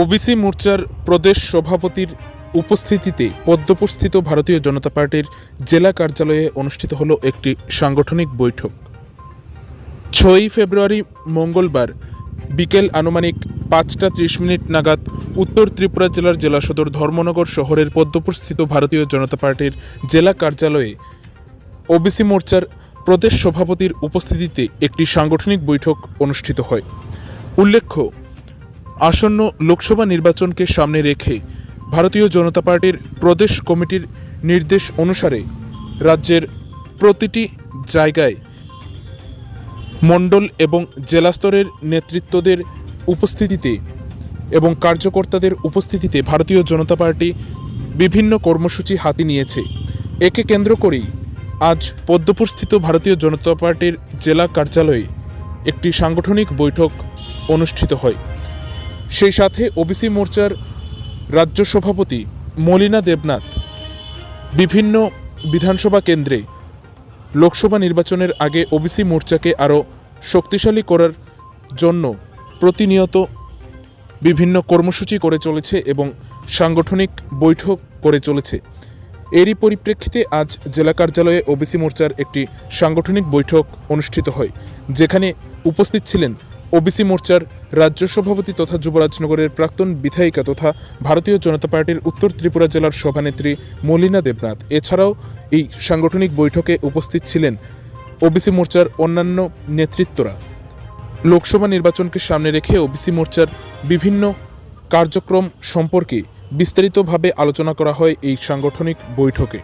OBC মোর্চার প্রদেশ সভাপতির উপস্থিতিতে পদ্মপুরস্থিত ভারতীয় জনতা পার্টির জেলা কার্যালয়ে অনুষ্ঠিত হল একটি সাংগঠনিক বৈঠক। ছয়ই ফেব্রুয়ারি মঙ্গলবার বিকেল আনুমানিক পাঁচটা ত্রিশ মিনিট নাগাদ উত্তর ত্রিপুরা জেলার জেলা সদর ধর্মনগর শহরের পদ্মপুরস্থিত ভারতীয় জনতা পার্টির জেলা কার্যালয়ে ওবিসি মোর্চার প্রদেশ সভাপতির উপস্থিতিতে একটি সাংগঠনিক বৈঠক অনুষ্ঠিত হয়। উল্লেখ্য আসন্ন লোকসভা নির্বাচনকে সামনে রেখে ভারতীয় জনতা পার্টির প্রদেশ কমিটির নির্দেশ অনুসারে রাজ্যের প্রতিটি জায়গায় মণ্ডল এবং জেলা স্তরের নেতৃত্বদের উপস্থিতিতে এবং কার্যকর্তাদের উপস্থিতিতে ভারতীয় জনতা পার্টি বিভিন্ন কর্মসূচি হাতে নিয়েছে। একে কেন্দ্র করেই আজ পদ্মপুরস্থিত ভারতীয় জনতা পার্টির জেলা কার্যালয়ে একটি সাংগঠনিক বৈঠক অনুষ্ঠিত হয়। সেই সাথে ওবিসি মোর্চার রাজ্য সভাপতি মলিনা দেবনাথ বিভিন্ন বিধানসভা কেন্দ্রে লোকসভা নির্বাচনের আগে ওবিসি মোর্চাকে আরও শক্তিশালী করার জন্য প্রতিনিয়ত বিভিন্ন কর্মসূচি করে চলেছে এবং সাংগঠনিক বৈঠক করে চলেছে। এরই পরিপ্রেক্ষিতে আজ জেলা কার্যালয়ে ওবিসি মোর্চার একটি সাংগঠনিক বৈঠক অনুষ্ঠিত হয়, যেখানে উপস্থিত ছিলেন ওবিসি মোর্চার রাজ্য সভাপতি তথা যুবরাজনগরের প্রাক্তন বিধায়িকা তথা ভারতীয় জনতা পার্টির উত্তর ত্রিপুরা জেলার সভানেত্রী মলিনা দেবনাথ। এছাড়াও এই সাংগঠনিক বৈঠকে উপস্থিত ছিলেন ওবিসি মোর্চার অন্যান্য নেতৃত্বরা। লোকসভা নির্বাচনকে সামনে রেখে ওবিসি মোর্চার বিভিন্ন কার্যক্রম সম্পর্কে বিস্তারিতভাবে আলোচনা করা হয় এই সাংগঠনিক বৈঠকে।